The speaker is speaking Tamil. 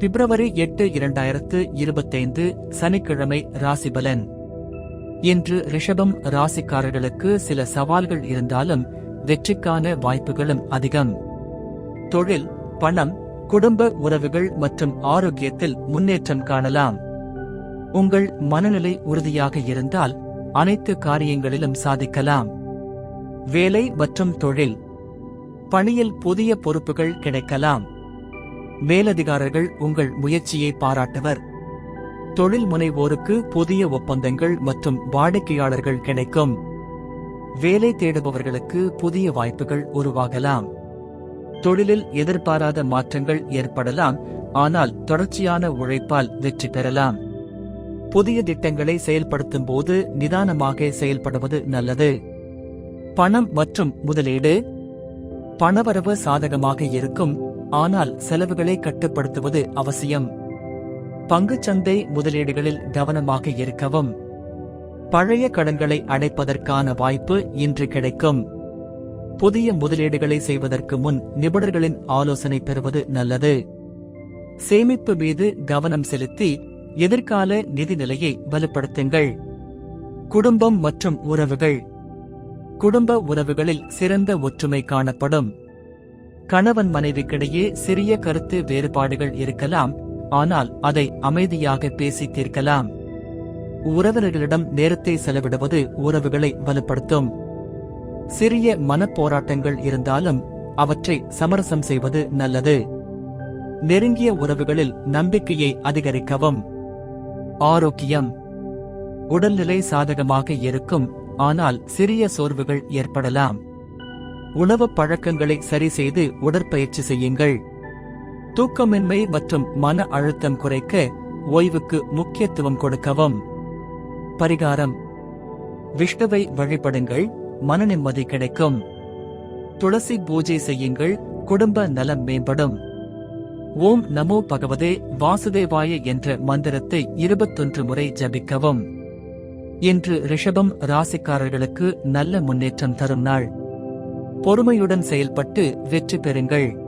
பிப்ரவரி எட்டு இரண்டாயிரத்து இருபத்தைந்து சனிக்கிழமை ராசிபலன். இன்று ரிஷபம் ராசிக்காரர்களுக்கு சில சவால்கள் இருந்தாலும் வெற்றிக்கான வாய்ப்புகளும் அதிகம். தொழில் பணம் குடும்ப உறவுகள் மற்றும் ஆரோக்கியத்தில் முன்னேற்றம் காணலாம். உங்கள் மனநிலை உறுதியாக இருந்தால் அனைத்து காரியங்களிலும் சாதிக்கலாம். வேலை மற்றும் தொழில். பணியில் புதிய பொறுப்புகள் கிடைக்கலாம். மேலதிகாரர்கள் உங்கள் முயற்சியை பாராட்டுவர். தொழில் முனைவோருக்கு புதிய ஒப்பந்தங்கள் மற்றும் வாடிக்கையாளர்கள் கிடைக்கும். வேலை தேடுபவர்களுக்கு புதிய வாய்ப்புகள் உருவாகலாம். தொழிலில் எதிர்பாராத மாற்றங்கள் ஏற்படலாம் ஆனால் தொடர்ச்சியான உழைப்பால் வெற்றி பெறலாம். புதிய திட்டங்களை செயல்படுத்தும் போது நிதானமாக செயல்படுவது நல்லது. பணம் மற்றும் முதலீடு. பணவரவு சாதகமாக இருக்கும் ஆனால் செலவுகளை கட்டுப்படுத்துவது அவசியம். பங்குச்சந்தை முதலீடுகளில் கவனமாக இருக்கவும். பழைய கடன்களை அடைப்பதற்கான வாய்ப்பு இன்று கிடைக்கும். புதிய முதலீடுகளை செய்வதற்கு முன் நிபுணர்களின் ஆலோசனை பெறுவது நல்லது. சேமிப்பு மீது கவனம் செலுத்தி எதிர்கால நிதி நிலையை வலுப்படுத்துங்கள். குடும்பம் மற்றும் உறவுகள். குடும்ப உறவுகளில் சிறந்த ஒற்றுமை காணப்படும். கணவன் மனைவிக்கிடையே சிறிய கருத்து வேறுபாடுகள் இருக்கலாம் ஆனால் அதை அமைதியாக பேசி தீர்க்கலாம். உறவினர்களிடம் நேரத்தை செலவிடுவது உறவுகளை வலுப்படுத்தும். சிறிய மனப்போராட்டங்கள் இருந்தாலும் அவற்றை சமரசம் செய்வது நல்லது. நெருங்கிய உறவுகளில் நம்பிக்கையை அதிகரிக்கவும். ஆரோக்கியம் உடல்நிலை சாதகமாக இருக்கும் ஆனால் சிறிய சோர்வுகள் ஏற்படலாம். உணவு பழக்கங்களை சரி செய்து உடற்பயிற்சி செய்யுங்கள். தூக்கமின்மை மற்றும் மன அழுத்தம் குறைக்க ஓய்வுக்கு முக்கியத்துவம் கொடுக்கவும். பரிகாரம். விஷ்ணுவை வழிபடுங்கள் மன நிம்மதி கிடைக்கும். துளசி பூஜை செய்யுங்கள் குடும்ப நலம் மேம்படும். ஓம் நமோ பகவதே வாசுதேவாய என்ற மந்திரத்தை இருபத்தொன்று முறை ஜபிக்கவும். இன்று ரிஷபம் ராசிக்காரர்களுக்கு நல்ல முன்னேற்றம் தரும் நாள். பொறுமையுடன் செயல்பட்டு வெற்றி பெறுங்கள்.